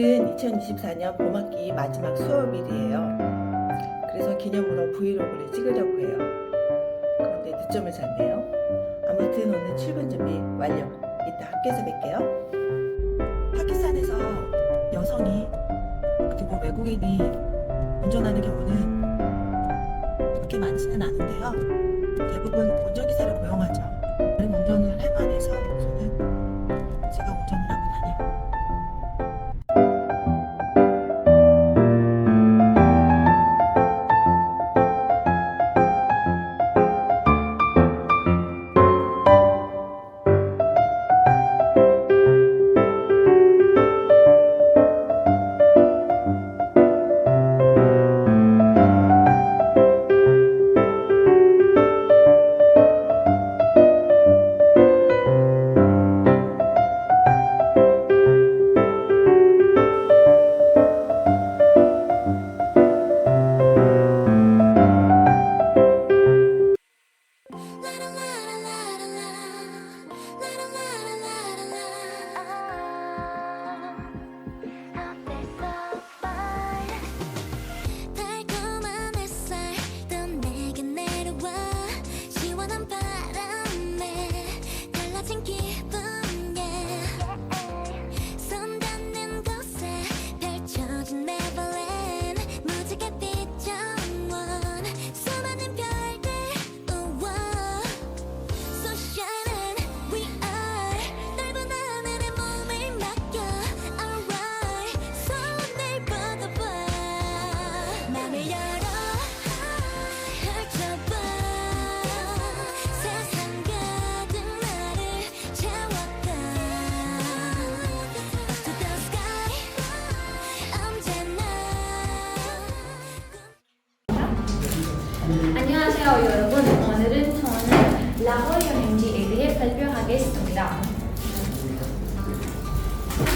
오늘은 2024년 봄학기 마지막 수업일이에요. 그래서 기념으로 브이로그를 찍으려고 해요. 그런데 늦잠을 잤네요. 아무튼 오늘 출근 준비 완료. 이따 학교에서 뵐게요. 파키스탄에서 여성이 그리고 외국인이 운전하는 경우는 그렇게 많지는 않은데요. 대부분 운전기사를 고용하죠. 다른 운전을 할 만해서 안녕하세요 여러분 오늘은 저는 라호 여행지에 대해 발표하겠습니다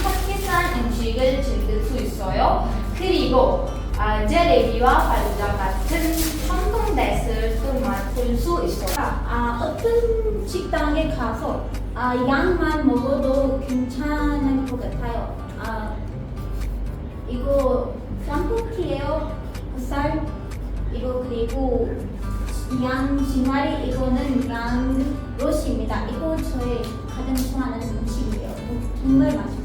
파키스탄 음식을 즐길 수 있어요 그리고 아, 제레비와 발자 같은 전통 데스를 맡을 수 있어요 아, 어떤 식당에 가서 아, 양만 먹어도 괜찮은 것 같아요. 아, 이거 쌈볶이에요. 쌀 이거 그리고 양 진화리 이거는 양 로시입니다. 이거 저의 가장 좋아하는 음식이에요. 정말 맛있어요.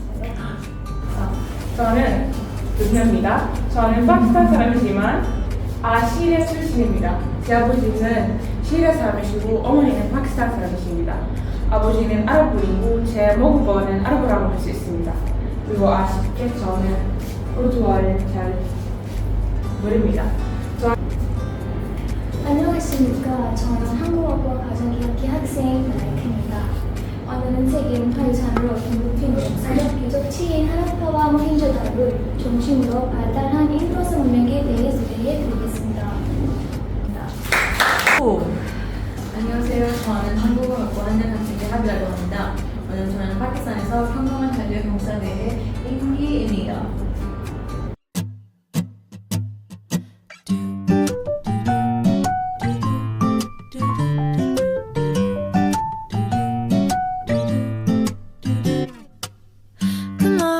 저는 은혜입니다. 저는 파키스탄 사람이지만 아시리아 출신입니다. 제 아버지는 시리아 사람이시고 어머니는 파키스탄 사람이십니다. 아버지는 아랍인이고 제 모국어는 아랍어라고 할 수 있습니다. 그리고 아쉽게 저는 우르두아를 잘 모릅니다. 안녕하십니까. 저는 한국어과 가정기학기 학생 나이크입니다. 오늘은 세계 문화유산으로 등록된 사적 귀족 치인 하라파와 모헨조다로를 중심으로 발달한 인도스 문명에 대해 소개해 드리겠습니다. 안녕하세요. 저는 한국어 공부하는 학생의 하비라고 합니다. 오늘 저는 파키스탄에서 평범한 자유 경사대회 임기입니다.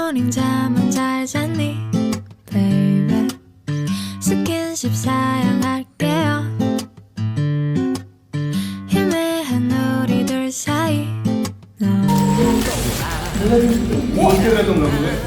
굿모닝 잠은 잘 잤니? Baby 스킨십 사양할게요. 희미한 우리 둘 사이. 어떻게 됐던 건데?